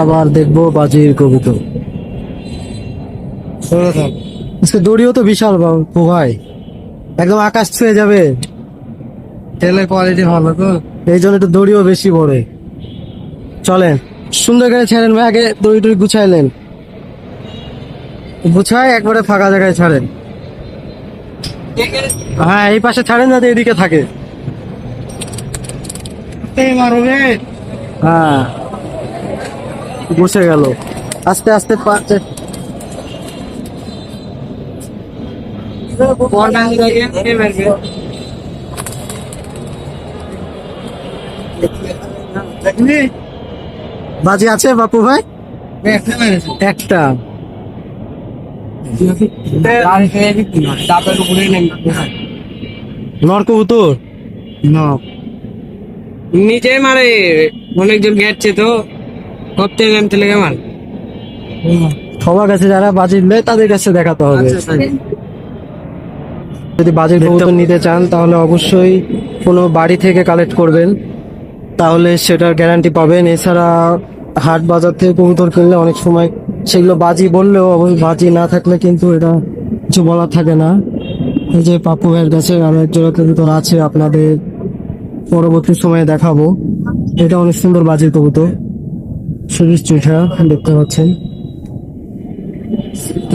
আবার দেখব বাজির কবুতর। আজকে দড়িও তো বিশাল ভাই একদম আকাশ ছুঁয়ে যাবে। তেলের কোয়ালিটি ভালো তো। এই জন্য একটু দড়িও বেশি পড়ে। চলেন সুন্দর করে ছেড়েন ভাই আগে দড়ি টড়ি গুছাইলেন গুছায় একবারে ফাঁকা জায়গায় ছাড়েন। হ্যাঁ এই পাশে ছাড়েন যাতে এদিকে থাকে। মারবে। হ্যাঁ। বসে গেল। আস্তে আস্তে পা- বাজি আছে বাপু ভাই? একটা। ডাবের উপরে নর কবুতর? মারে, অনেকজন গেছে তো। করতে গেলাম তেলে কেমন সবার কাছে যারা বাজি নেয় তাদের কাছে দেখাতে হবে। যদি বাজির কবুতর নিতে চান তাহলে অবশ্যই কোনো বাড়ি থেকে কালেক্ট করবেন। তাহলে সেটার গ্যারান্টি পাবেন। এছাড়া হাট বাজার থেকে কবুতর কিনলে অনেক সময় সেগুলো বাজি বললেও অবশ্য বাজি না থাকলে কিন্তু এটা কিছু বলার থাকে না। এই যে পাপু ভাইয়ের কাছে আরও এক জোড়া কবুতর আছে আপনাদের পরবর্তী সময়ে দেখাবো। এটা অনেক সুন্দর বাজির কবুতর। সবুজ দেখতে পাচ্ছেন।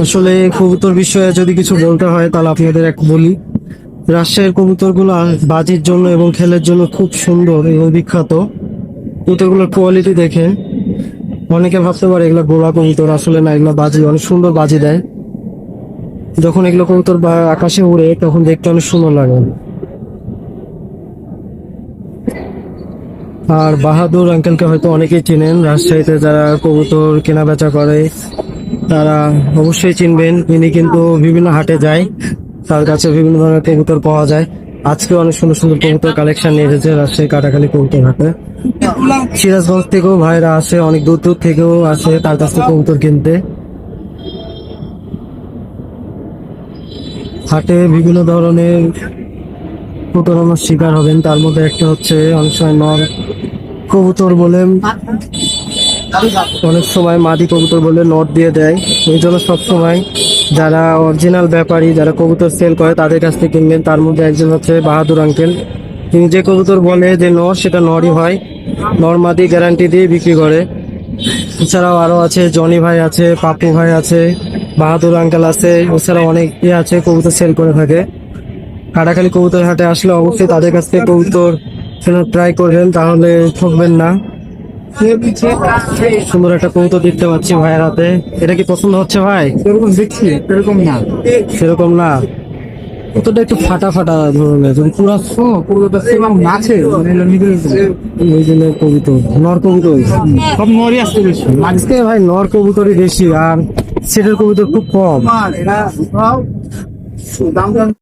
আসলে কবুতর বিষয়ে যদি কিছু বলতে হয়, তাহলে আপনাদের এক বলি। রাজশাহীর কবুতরগুলো বাজির জন্য এবং খেলের জন্য খুব সুন্দর এবং বিখ্যাত। কবুতরগুলোর কোয়ালিটি দেখেন। অনেকে ভাবতে পারে এগুলো গোলা কবুতর, আসলে না, এগুলো বাজি, অনেক সুন্দর বাজি দেয়। যখন এগুলো কবুতর বা আকাশে উড়ে, তখন দেখতে অনেক সুন্দর লাগে। আর বাহাদুর আঙ্কেলকে হয়তো অনেকেই চিনেন। রাজশাহীতে যারা কবুতর কেনা বেচা করে, তারা অবশ্যই চিনবেন। তিনি কিন্তু বিভিন্ন হাটে যায়। তার কাছে বিভিন্ন ধরনের কবুতর পাওয়া যায়। আজকে অনেক সুন্দর সুন্দর কবুতর কালেকশন নিয়ে এসেছে রাজশাহী কাটাখালী কবুতর হাটে। সিরাজগঞ্জ থেকেও ভাইরা আসে, অনেক দূর দূর থেকেও আসে তার কাছ থেকে কবুতর কিনতে। হাটে বিভিন্ন ধরনের প্রতারণার শিকার হবেন। তার মধ্যে একটা হচ্ছে অনেক সময় নর কবুতর বলে। অনেক সময় মাদি কবুতর বলে নট দিয়ে দেয়। এই জন্য সবসময় যারা অরিজিনাল ব্যাপারী, যারা কবুতর সেল করে, তাদের কাছ থেকে কিনবেন। তার মধ্যে একজন হচ্ছে বাহাদুর আঙ্কেল তিনি যে কবুতর বলে যে নর, সেটা নরই হয়। নর মাদি গ্যারান্টি দিয়ে বিক্রি করে। এছাড়াও আরও আছে, জনি ভাই আছে, পাপু ভাই আছে, বাহাদুর আঙ্কেল আছে। এছাড়াও অনেক ইয়ে আছে, কবুতর সেল করে থাকে। কাটাখালী কবুতর হাটে আসলে অবশ্যই তাদের কাছ থেকে কবুতর ট্রাই করবেন তাহলে ঠকবেন না। সুন্দর একটা কবুতর দেখতে পাচ্ছি ভাইয়ের হাতে। এটা কি পছন্দ হচ্ছে ভাই? এরকম দেখছি এরকম না। সেরকম না। কতটা একটু ফাটা ফাটা ধরনের পুরো পুরোটা সেরকম মানে নিগুলো ওই জন্য কবুতর নর কবুতর। সব আসতে বেশি। আজকে ভাই নর কবুতরই বেশি আর সেটার কবুতর খুব কম। দাম